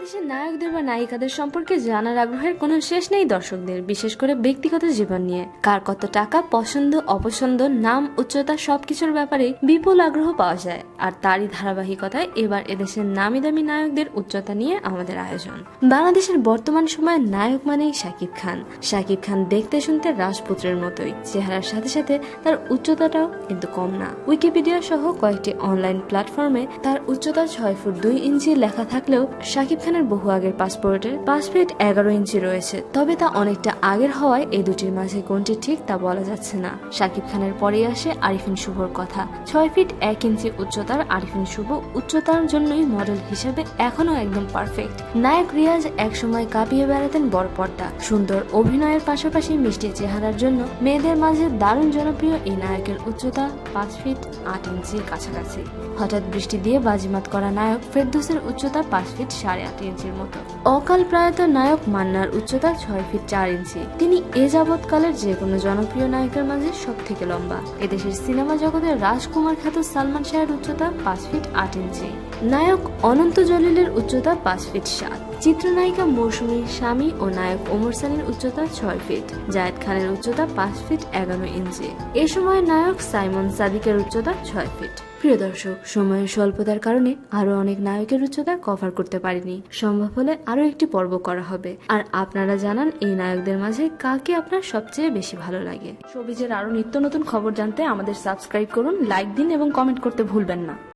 বাংলাদেশের নায়কদের বা নায়িকাদের সম্পর্কে জানার আগ্রহের কোনো শেষ নেই দর্শকদের, বিশেষ করে ব্যক্তিগত জীবন নিয়ে। কার কত টাকা, পছন্দ, অপছন্দ, নাম, উচ্চতা সবকিছুর ব্যাপারে বিপুল আগ্রহ পাওয়া যায়। আর তারই ধারাবাহিকতায় এবার এদেশের নামি দামি নায়কদের উচ্চতা নিয়ে আমাদের আয়োজন। বাংলাদেশের বর্তমান সময়ে নায়ক মানেই শাকিব খান। শাকিব খান দেখতে শুনতে রাজপুত্রের মতোই। চেহারার সাথে সাথে তার উচ্চতাটাও কিন্তু কম না। উইকিপিডিয়া সহ কয়েকটি অনলাইন প্ল্যাটফর্মে তার উচ্চতা ছয় ফুট দুই ইঞ্চি লেখা থাকলেও শাকিব খানের বহু আগের পাসপোর্টে পাঁচ ফিট এগারো ইঞ্চি রয়েছে, তবে তা অনেকটা আগের হওয়ায় এই দুটির মাঝে কোনটি ঠিক তা বলা যাচ্ছে না। শাকিব খানের পরেই আসে আরিফিন শুভর কথা। ছয় ফিট এক ইঞ্চি উচ্চতার আরিফিন শুভ উচ্চতার জন্যই মডেল হিসেবে এখনও একদম পারফেক্ট। নায়ক রিয়াজ একসময় কাঁপিয়ে বেড়াতেন বড় পর্দা। সুন্দর অভিনয়ের পাশাপাশি মিষ্টি চেহারার জন্য মেয়েদের মাঝে দারুণ জনপ্রিয় এই নায়কের উচ্চতা পাঁচ ফিট আট ইঞ্চির কাছাকাছি। হঠাৎ বৃষ্টি দিয়ে বাজিমাত করা নায়ক ফেরদোসের উচ্চতা পাঁচ ফিট সাড়ে আট ইঞ্চির মতো। অকাল প্রয়াত নায়ক মান্নার উচ্চতা ছয় ফিট চার ইঞ্চি। তিনি এ যাবৎকালের যে কোনো জনপ্রিয় নায়কের মাঝে সব থেকে লম্বা। এদেশের সিনেমা জগতের রাজকুমার খ্যাত সালমান শাহের উচ্চতা পাঁচ ফিট আট ইঞ্চি। নায়ক অনন্ত জলিলের উচ্চতা পাঁচ ফিট সাত। চিত্রনায়িকা মৌসুমীর স্বামী ও নায়ক ওমর সানির উচ্চতা ছয় ফিট। জায়েদ খানের উচ্চতা পাঁচ ফিট এগারো ইঞ্চি। এ সময় নায়ক সাইমন সাদিকের উচ্চতা ছয় ফিট। প্রিয় দর্শক, সময়ের স্বল্পতার কারণে আরও অনেক নায়কের উচ্চতা কভার করতে পারিনি। সম্ভব হলে আরও একটি পর্ব করা হবে। আর আপনারা জানান এই নায়কদের মাঝে কাকে আপনার সবচেয়ে বেশি ভালো লাগে। সবিজের আরও নিত্য নতুন খবর জানতে আমাদের সাবস্ক্রাইব করুন, লাইক দিন এবং কমেন্ট করতে ভুলবেন না।